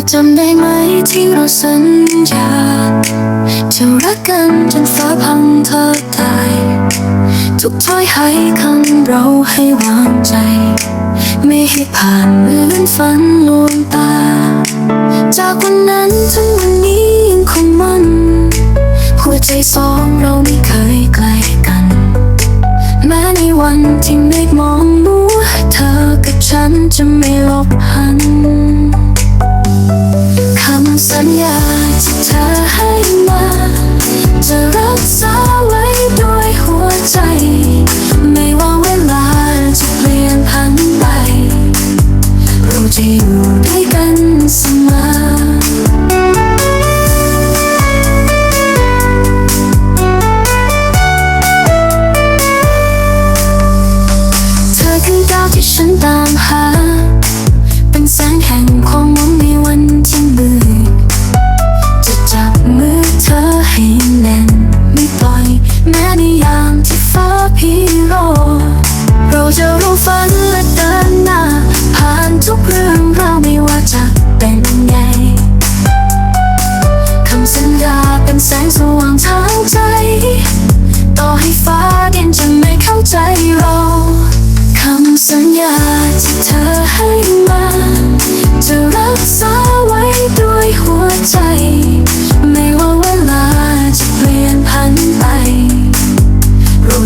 จำได้ไหมที่เราสัญญาจะรักกันจนฟ้าพังเธอตายทุกถ้อยให้คำเราให้วางใจ ไม่ให้ผ่านเลื่อนฝันลวงตา จากวันนั้นถึงวันนี้ยังคงมันหัวใจสองเราไม่เคยไกลกัน แม้ในวันที่เมฆมองมัวเธอกับฉันจะไม่ ฉั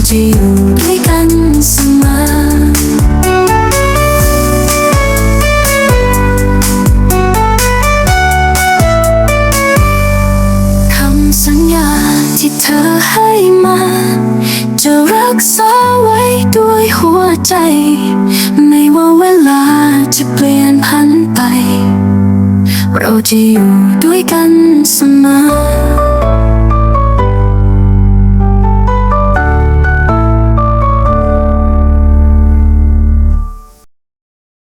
จะอยู่ด้วยกันเสมอคำสัญญาที่เธอให้มา จะรักษาไว้ด้วยหัวใจ ไม่ว่าเวลาจะเปลี่ยนพันไป เราจะอยู่ด้วยกันเสมอ